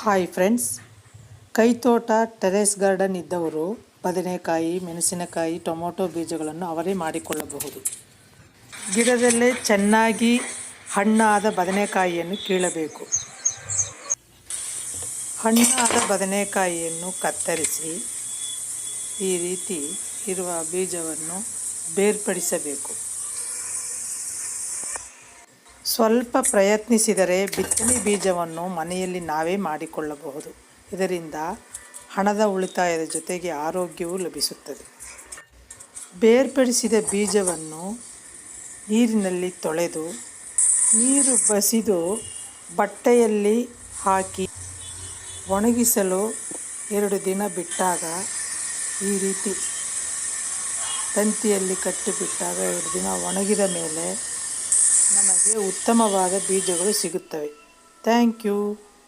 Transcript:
Hi friends ಕೈತೋಟ terrace garden ಇದ್ದವರು ಬದನೆಕಾಯಿ, ಮೆಣಸಿನಕಾಯಿ, ಟೊಮೊಟೊ ಬೀಜಗಳನ್ನು ಅವರೇ ಮಾಡಿಕೊಳ್ಳಬಹುದು. ಗಿಡದಲ್ಲೇ ಚೆನ್ನಾಗಿ ಹಣ್ಣಾದ ಬದನೆಕಾಯಿಯನ್ನು ಕೀಳಬೇಕು. ಹಣ್ಣಾದ ಬದನೆಕಾಯಿಯನ್ನು ಕತ್ತರಿಸಿ ಈ ರೀತಿ ಇರುವ ಬೀಜವನ್ನು ಬೇರ್ಪಡಿಸಬೇಕು. ಸ್ವಲ್ಪ ಪ್ರಯತ್ನಿಸಿದರೆ ಬಿತ್ತನೆ ಬೀಜವನ್ನು ಮನೆಯಲ್ಲಿ ನಾವೇ ಮಾಡಿಕೊಳ್ಳಬಹುದು. ಇದರಿಂದ ಹಣದ ಉಳಿತಾಯದ ಜೊತೆಗೆ ಆರೋಗ್ಯವೂ ಲಭಿಸುತ್ತದೆ. ಬೇರ್ಪಡಿಸಿದ ಬೀಜವನ್ನು ನೀರಿನಲ್ಲಿ ತೊಳೆದು ನೀರು ಬಸಿದು ಬಟ್ಟೆಯಲ್ಲಿ ಹಾಕಿ ಒಣಗಿಸಲು ಎರಡು ದಿನ ಬಿಟ್ಟಾಗ ಈ ರೀತಿ ತಂತಿಯಲ್ಲಿ ಕಟ್ಟಿಬಿಟ್ಟಾಗ ಎರಡು ದಿನ ಒಣಗಿದ ಮೇಲೆ ನಮಗೆ ಉತ್ತಮವಾದ ಬೀಜಗಳು ಸಿಗುತ್ತವೆ. Thank you.